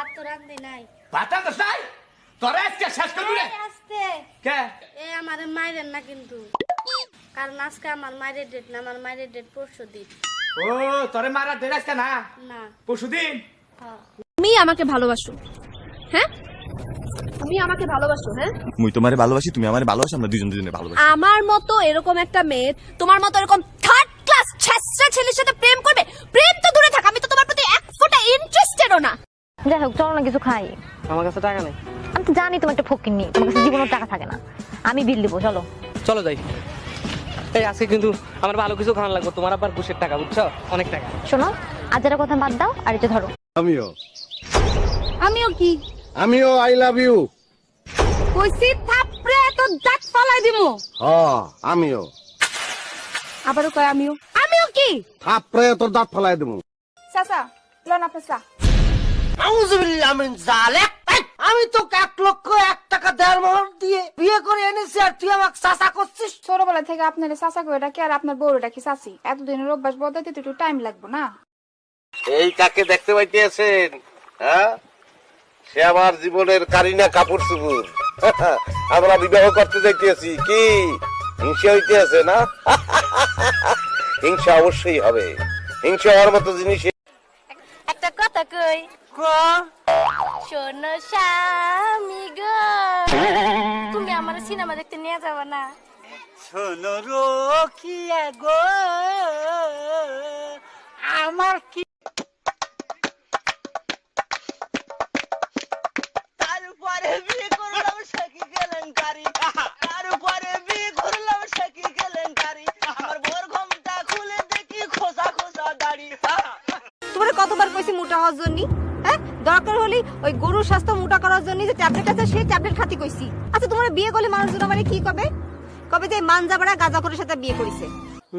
রাত তো রান্ধি নাই। নাই তোরে আজকে শেষ করবি রে। আস্তে কে? এ আমার মায়ের না কিন্তু। কারণ আজকে আমার মায়ের ডেট না আমার মায়ের ডেট পরশু দিন। ও তোরে মারা আজকে না? না। পরশুদিন হ্যাঁ। তুমি আমাকে ভালোবাসো। হ্যাঁ? তুমি আমাকে ভালোবাসো হ্যাঁ? মুই তোমারে ভালোবাসি তুমি আমারে ভালোবাসি আমরা দুজন দুজনে ভালোবাসি। আমার মতো এরকম একটা মেয়ে তোমার মতো এরকম থার্ড ক্লাস ছেসরা ছেলের সাথে প্রেম করবে প্রেম তো দূরে থাক আমি তো তোমার প্রতি এক ফোঁটা ইন্টারেস্টেডও না যাই হোক চলো না কিছু খাই। আমার কাছে টাকা নেই। আমি তো জানি তোমার একটা ফকির নেই তোমার কাছে জীবনের টাকা থাকে না। আমি বিল দিব চলো। চলো যাই। এই আজকে কিন্তু আমার ভালো কিছু খাওয়ান লাগবে। তোমার আবার ঘুষের টাকা বুঝছ? অনেক টাকা। শোনো আজের কথা বাদ দাও আর এটা ধরো। আমিও। আমিও কি? আমিও আই লাভ ইউ কইছি থাপড়ে তো দাঁত ফালাই দিমু। হ আমিও। আবারও কয় আমিও। আমিও কি? থাপড়ে তোর দাঁত ফেলাই দেবো চাচা লন আপনি চা। মিন জালিক আমি তো এক লক্ষ এক টাকা দেড় মোহর দিয়ে বিয়ে করে এনেছি আর তুই আমাকে চাষা করছিস। ছোটবেলা থেকে আপনার চাচা করে ডাকি আর আপনার বউরে ডাকি চাচি। এতদিনের অভ্যাস বদলাইতে একটু টাইম লাগবে না। এই কাকে দেখতে পাইতেছেন হ্যাঁ? সে আমার জীবনের কারিনা কাপড় চুপুর আমরা বিবাহ করতে যাইতেছি কি? হিংসা হইতে আছে না? হিংসা অবশ্যই হবে। হিংসা হওয়ার মতো জিনিস কই শোনো স্বামী গো তুমি আমার সিনেমা দেখতে নিয়ে যাবে না শোনো রোকিয়া গো আমার কি তারপরে বিয়ে করলাম সখী কেলেঙ্কারি তারপরে বিয়ে করলাম সখী কেলেঙ্কারি আমার বোর ঘমটা খুলে দেখি খোসা খোসা দাড়ি তোমার কতবার কইছি মোটা হওয়ার জন্য হ্যাঁ? দরকার হলে ওই গরুর স্বাস্থ্য মোটা করার জন্য যে ট্যাবলেট আছে সেই ট্যাবলেট খাতি কইছি। আচ্ছা তোমার বিয়ে করলে মানুষজন আমার কি কবে? কবে যে মানজাবড়া সাথে বিয়ে করেছে?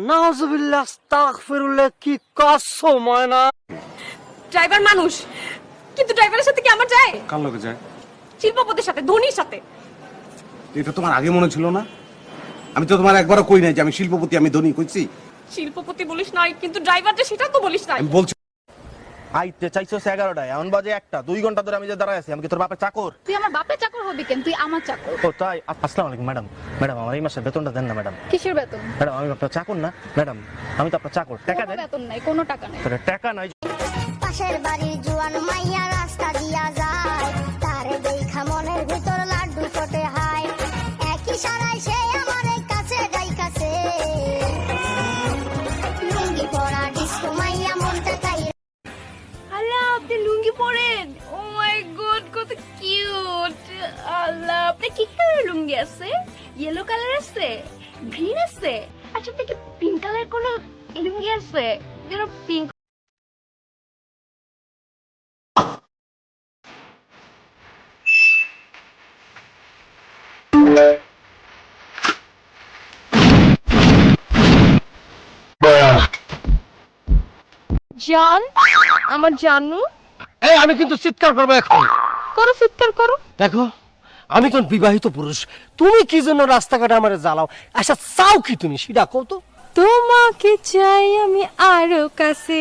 নাউজুবিল্লাহ আস্তাগফিরুল্লাহ কি ড্রাইভার মানুষ কিন্তু ড্রাইভারের সাথে কি আমার যায়? কার লোকে যায়? শিল্পপতির সাথে ধোনির সাথে। এটা তোমার আগে মনে ছিল না? আমি তো তোমার একবারও কই নাই যে আমি শিল্পপতি আমি ধনী কইছি। শিল্পপতি বলিস নাই কিন্তু ড্রাইভার যে সেটা তো বলিস নাই। আমি বলছি আইতে চাইছো এগারোটায় এমন বাজে একটা দুই ঘণ্টা ধরে আমি যে দাঁড়ায় আছি আমি কি তোর বাপের চাকর? তুই আমার বাপের চাকর হবি কেন? তুই আমার চাকর। ও তাই? আসসালামু আলাইকুম ম্যাডাম। ম্যাডাম আমার এই মাসের বেতনটা দেন না ম্যাডাম। কিসের বেতন? ম্যাডাম আমি আপনার চাকর না। ম্যাডাম আমি তো আপনার চাকর। টাকা দেন। বেতন নাই কোনো টাকা নাই। টাকা নাই। পাশের বাড়ির জুয়ান মাইয়া রাস্তা দিয়া আল্লাহ আপনি কি কালার লুঙ্গি আছে? ইয়েলো কালার আছে? গ্রিন আছে? আচ্ছা আপনি কি পিঙ্ক কালার কোন লুঙ্গি আছে? যেন পিঙ্ক জান আমার জানু। এই আমি কিন্তু চিৎকার করব এখন। করো চিৎকার করো। দেখো। আমি তো বিবাহিত পুরুষ? তুমি কি জন্য রাস্তাঘাটে আমার জ্বালাও? আচ্ছা চাও কি তুমি? সেটা তো। তোমাকে চাই আমি আরও কাছে।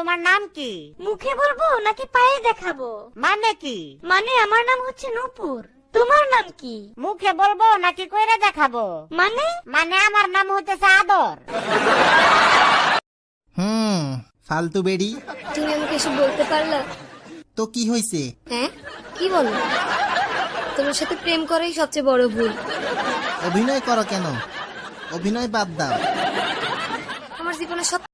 তোমার নাম কি? মুখে বলব নাকি পায়ে দেখাবো? মানে কি? মানে আমার নাম হচ্ছে নূপুর। তোমার নাম কি? মুখে বলব নাকি কইরা দেখাবো? মানে? মানে আমার নাম হচ্ছে আদর। হুম ফালতু বেড়ি। তুমি আমাকে এসে বলতে পারলা? তো কি হয়েছে হ্যাঁ? কি বলো? তোমার সাথে প্রেম করাই সবচেয়ে বড় ভুল। অভিনয় করো কেন? অভিনয় বাদ দাও। আমার জীবনে সব